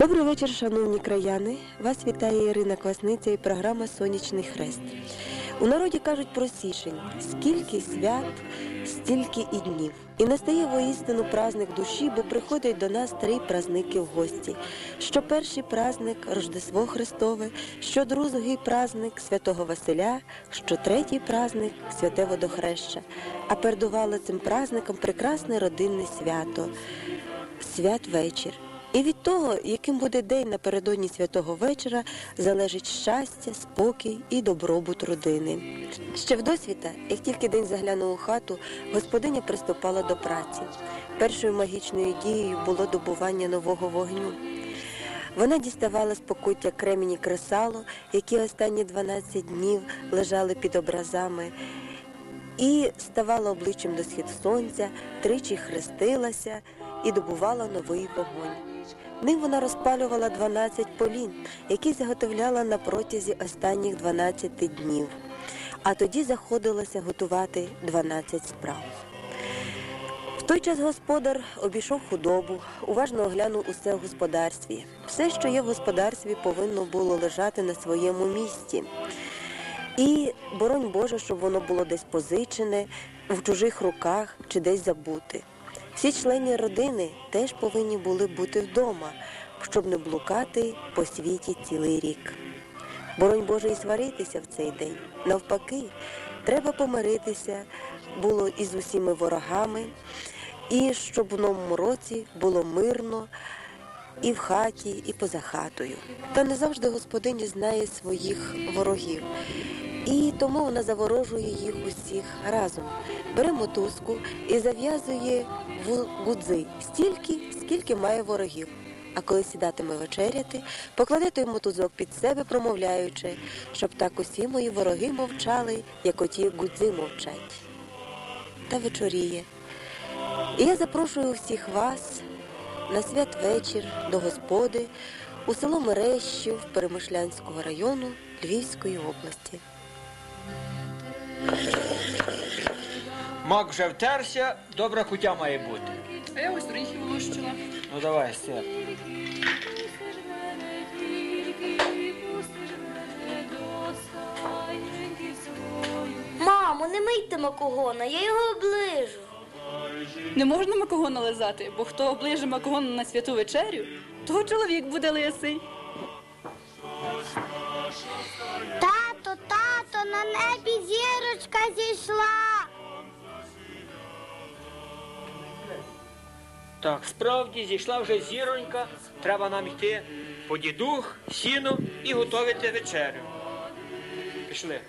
Добрий вечір, шановні краяни. Вас вітає Ірина Квасниця і програма Сонячний хрест. У народі кажуть про січень: скільки свят, стільки і днів. І настає воістину праздник душі, бо приходять до нас три праздники в гості. Що перший праздник Рождество Христове, що другий праздник Святого Василя, що третій праздник Святе Водохреща. А передувало цим праздником прекрасне родинне свято святвечір. І від того, яким буде день напередодні святого вечора, залежить щастя, спокій і добробут родини. Ще в досвіта, як тільки день заглянув у хату, господиня приступала до праці. Першою магічною дією було добування нового вогню. Вона діставала з покуття кремені кресало, які останні 12 днів лежали під образами, і ставала обличчям до схід сонця, тричі хрестилася і добувала новий вогонь. Ним вона розпалювала 12 полін, які заготовляла на протязі останніх 12 днів, а тоді заходилася готувати 12 справ. В той час господар обійшов худобу, уважно оглянув усе в господарстві. Все, що є в господарстві, повинно було лежати на своєму місці. І боронь Боже, щоб воно було десь позичене, в чужих руках чи десь забути. Всі члени родини теж повинні були бути вдома, щоб не блукати по світі цілий рік. Боронь Боже і сваритися в цей день. Навпаки, треба помиритися було із усіми ворогами, і щоб в новому році було мирно і в хаті, і поза хатою. Та не завжди господиня знає своїх ворогів. І тому вона заворожує їх усіх разом. Бере мотузку і зав'язує в гудзи стільки, скільки має ворогів. А коли сідатиме вечеряти, покладе той мотузок під себе, промовляючи, щоб так усі мої вороги мовчали, як оті гудзи мовчать. Та вечоріє. І я запрошую всіх вас на святвечір до господи у село Мерещів Перемишлянського району Львівської області. Мак вже втерся, добра кутя має бути. А я ось горіхи влущила. Ну давай, степ. Мамо, не мийте макогона, я його оближу. Не можна макогона лизати, бо хто оближе макогон на святу вечерю, того чоловік буде лисий. Тато, тато, на небі зірочка зійшла. Так, справді зійшла вже зіронька, треба нам йти по дідух, сіну і готувати вечерю. Пішли.